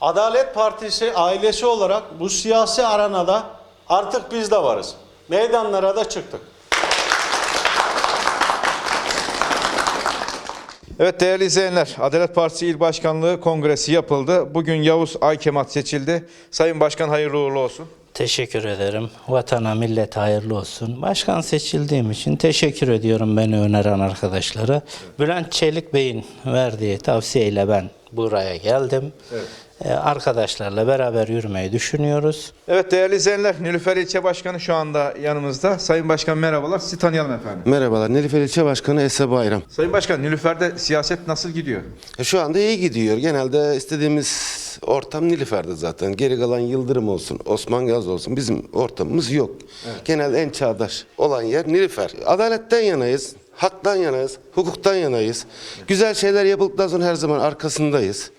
Adalet Partisi ailesi olarak bu siyasi arenada artık biz de varız. Meydanlara da çıktık. Evet değerli izleyenler, Adalet Partisi İl Başkanlığı Kongresi yapıldı. Bugün Yavuz Aykemat seçildi. Sayın Başkan hayırlı uğurlu olsun. Teşekkür ederim. Vatana, millet hayırlı olsun. Başkan seçildiğim için teşekkür ediyorum beni öneren arkadaşlara. Bülent Çelik Bey'in verdiği tavsiyeyle ben buraya geldim. Ee, Arkadaşlarla beraber yürümeyi düşünüyoruz. Evet değerli izleyenler, Nilüfer İlçe Başkanı şu anda yanımızda. Sayın Başkan merhabalar, sizi tanıyalım efendim. Merhabalar, Nilüfer İlçe Başkanı Ese Bayram. Sayın Başkan, Nilüfer'de siyaset nasıl gidiyor? E, Şu anda iyi gidiyor. Genelde istediğimiz ortam Nilüfer'de zaten. Geri kalan Yıldırım olsun, Osman Gazi olsun. Bizim ortamımız yok. Genelde en çağdaş olan yer Nilüfer. Adaletten yanayız, haktan yanayız, hukuktan yanayız. Güzel şeyler yapıldıktan sonra her zaman arkasındayız.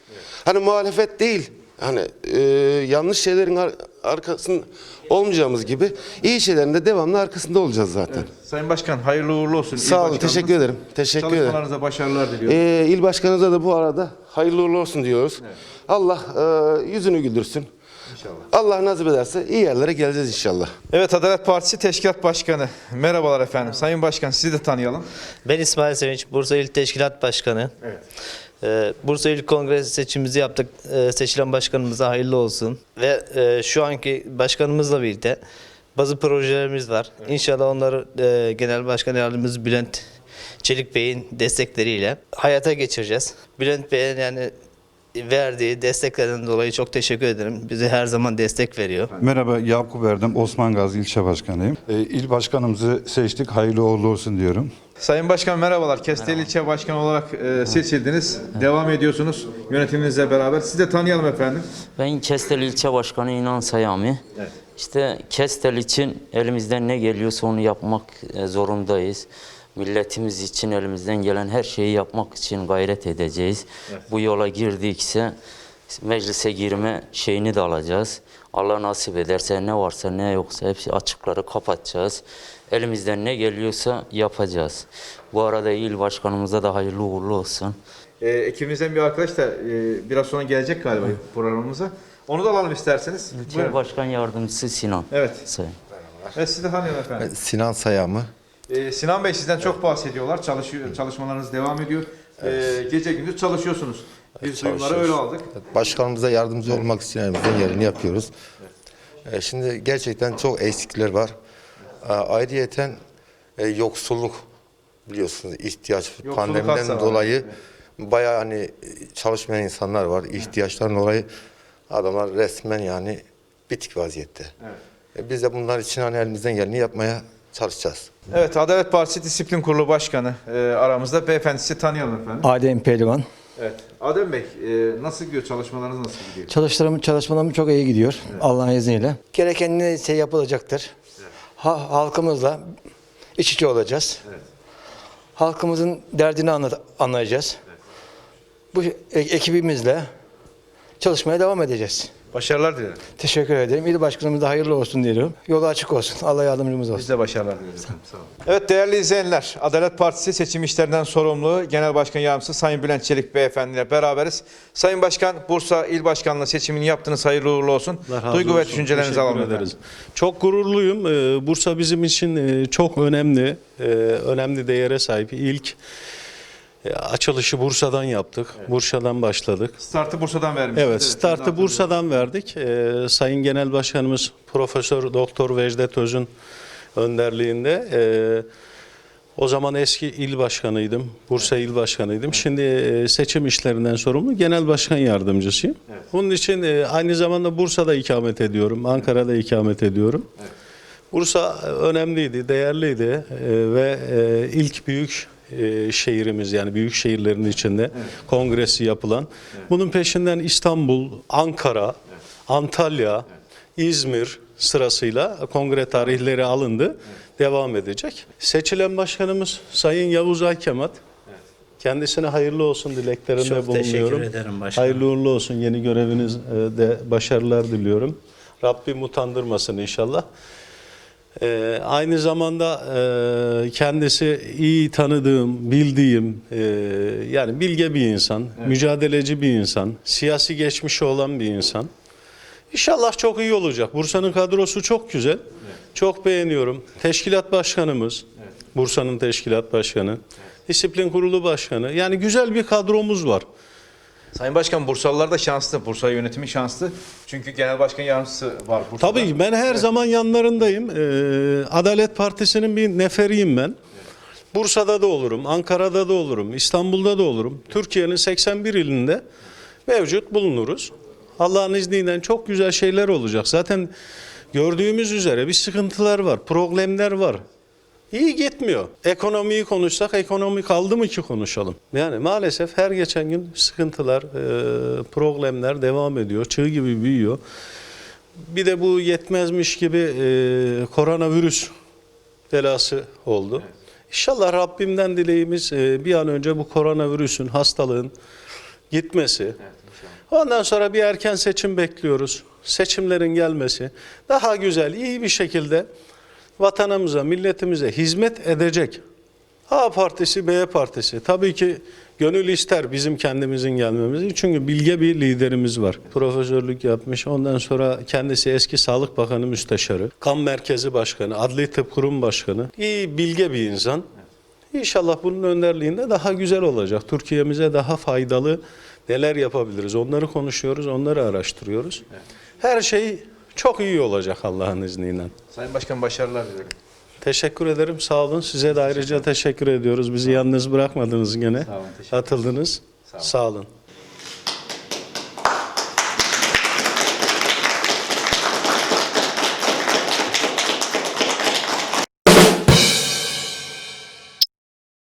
Hani muhalefet değil, hani e, yanlış şeylerin ar- arkasında olmayacağımız gibi iyi şeylerin de devamlı arkasında olacağız zaten. Sayın Başkan hayırlı uğurlu olsun. Sağ olun, teşekkür ederim. Teşekkür ederim. Çalışmalarınıza başarılar diliyorum. Ee, il başkanımıza da bu arada hayırlı uğurlu olsun diyoruz. Allah e, yüzünü güldürsün. Allah nasip ederse iyi yerlere geleceğiz inşallah. Evet Adalet Partisi Teşkilat Başkanı. Merhabalar efendim. Sayın Başkan sizi de tanıyalım. Ben İsmail Sevinç, Bursa İl Teşkilat Başkanı. Evet. Ee, Bursa İl Kongresi seçimimizi yaptık. Ee, seçilen başkanımıza hayırlı olsun. Ve e, şu anki başkanımızla birlikte bazı projelerimiz var. İnşallah onları e, Genel Başkan Yardımcımız Bülent Çelik Bey'in destekleriyle hayata geçireceğiz. Bülent Bey'in yani verdiği desteklerden dolayı çok teşekkür ederim. Bize her zaman destek veriyor. Merhaba Yakup Erdem, Osman Gazi ilçe başkanıyım. Ee, il başkanımızı seçtik, hayırlı uğurlu olsun diyorum. Sayın Başkan merhabalar. Kestel İlçe Başkanı olarak e, seçildiniz. Devam ediyorsunuz yönetiminizle beraber. Sizi de tanıyalım efendim. Ben Kestel İlçe Başkanı İnan Sayami. İşte Kestel için elimizden ne geliyorsa onu yapmak e, zorundayız. Milletimiz için elimizden gelen her şeyi yapmak için gayret edeceğiz. Bu yola girdikse meclise girme şeyini de alacağız. Allah nasip ederse ne varsa ne yoksa hepsi açıkları kapatacağız. Elimizden ne geliyorsa yapacağız. Bu arada il başkanımıza da hayırlı uğurlu olsun. E, ekibimizden bir arkadaş da e, biraz sonra gelecek galiba programımıza. Onu da alalım isterseniz. İlçe Buyurun. Başkan Yardımcısı Sinan. Evet. Sayın. Evet sizi de tanıyalım efendim. Sinan Sayamı. E, Sinan Bey sizden çok bahsediyorlar. Çalışıyor, çalışmalarınız devam ediyor. E, gece gündüz çalışıyorsunuz. Biz duyumları öyle aldık. Başkanımıza yardımcı olmak için elimizden geleni yapıyoruz. Ee, Şimdi gerçekten çok eksikler var. Ee, Ayrıyeten e, yoksulluk biliyorsunuz ihtiyaç Yoksulluk pandemiden dolayı bayağı hani e, çalışmayan insanlar var. İhtiyaçtan dolayı adamlar resmen yani bitik vaziyette. E, Biz de bunlar için hani elimizden geleni yapmaya çalışacağız. Evet Adalet Partisi Disiplin Kurulu Başkanı e, aramızda. Beyefendi sizi tanıyalım efendim. Adem Pehlivan. Evet. Adem Bey e, nasıl gidiyor? Çalışmalarınız nasıl gidiyor? Çalışmalarım, çalışmalarım çok iyi gidiyor Allah'ın izniyle. Gereken neyse yapılacaktır. Ha, halkımızla iç içe olacağız. Halkımızın derdini anla- anlayacağız. Bu e- ekibimizle çalışmaya devam edeceğiz. Başarılar dilerim. Teşekkür ederim. İl başkanımız da hayırlı olsun diyorum. Yolu açık olsun. Allah yardımcımız olsun. Biz de başarılar dileriz. Sağ olun. Evet değerli izleyenler, Adalet Partisi seçim işlerinden sorumlu Genel Başkan Yardımcısı Sayın Bülent Çelik Beyefendi ile beraberiz. Sayın Başkan, Bursa İl Başkanlığı seçimini yaptınız. Hayırlı uğurlu olsun. Allah razı Duygu ve olsun. düşüncelerinizi Teşekkür alalım ederiz. Çok gururluyum. Ee, Bursa bizim için e, çok önemli, e, önemli değere sahip. İlk açılışı Bursa'dan yaptık. Bursa'dan başladık. Startı Bursa'dan vermişsiniz. Evet, startı Bursa'dan verdik. Ee, Sayın Genel Başkanımız Profesör Doktor Vecdet Öz'ün önderliğinde e, o zaman eski il başkanıydım. Bursa il başkanıydım. Şimdi e, seçim işlerinden sorumlu genel başkan yardımcısıyım. Bunun için e, aynı zamanda Bursa'da ikamet ediyorum. Ankara'da ikamet ediyorum. Bursa önemliydi, değerliydi e, ve e, ilk büyük e, şehrimiz yani büyük şehirlerin içinde kongresi yapılan. Bunun peşinden İstanbul, Ankara, Antalya, İzmir sırasıyla kongre tarihleri alındı. Devam edecek. Seçilen başkanımız Sayın Yavuz Aykemat. Kendisine hayırlı olsun dileklerinde Çok bulunuyorum. teşekkür ederim başkanım. Hayırlı uğurlu olsun yeni görevinizde başarılar diliyorum. Rabbim utandırmasın inşallah. Ee, aynı zamanda e, kendisi iyi tanıdığım, bildiğim, e, yani bilge bir insan, mücadeleci bir insan, siyasi geçmişi olan bir insan. İnşallah çok iyi olacak. Bursa'nın kadrosu çok güzel. Çok beğeniyorum. Teşkilat başkanımız, Bursa'nın teşkilat başkanı, disiplin kurulu başkanı. Yani güzel bir kadromuz var. Sayın Başkan Bursalılar da şanslı. Bursa yönetimi şanslı. Çünkü genel başkan yardımcısı var Bursa'da. Tabii ben her zaman yanlarındayım. Ee, Adalet Partisi'nin bir neferiyim ben. Bursa'da da olurum, Ankara'da da olurum, İstanbul'da da olurum. Türkiye'nin 81 ilinde mevcut bulunuruz. Allah'ın izniyle çok güzel şeyler olacak. Zaten gördüğümüz üzere bir sıkıntılar var, problemler var. İyi gitmiyor. Ekonomiyi konuşsak ekonomi kaldı mı ki konuşalım? Yani maalesef her geçen gün sıkıntılar, e, problemler devam ediyor. Çığ gibi büyüyor. Bir de bu yetmezmiş gibi e, koronavirüs belası oldu. İnşallah Rabbimden dileğimiz e, bir an önce bu koronavirüsün, hastalığın gitmesi. Ondan sonra bir erken seçim bekliyoruz. Seçimlerin gelmesi. Daha güzel, iyi bir şekilde vatanımıza, milletimize hizmet edecek. A partisi, B partisi. Tabii ki gönül ister bizim kendimizin gelmemizi. Çünkü bilge bir liderimiz var. Profesörlük yapmış. Ondan sonra kendisi eski Sağlık Bakanı Müsteşarı. Kan Merkezi Başkanı, Adli Tıp Kurum Başkanı. İyi, bilge bir insan. İnşallah bunun önderliğinde daha güzel olacak. Türkiye'mize daha faydalı neler yapabiliriz? Onları konuşuyoruz, onları araştırıyoruz. Her şey çok iyi olacak Allah'ın izniyle. Sayın Başkan başarılar dilerim. Teşekkür ederim. Sağ olun. Size de ayrıca teşekkür ediyoruz. Bizi yalnız bırakmadınız gene. Sağ olun, teşekkür Atıldınız. Sağ olun.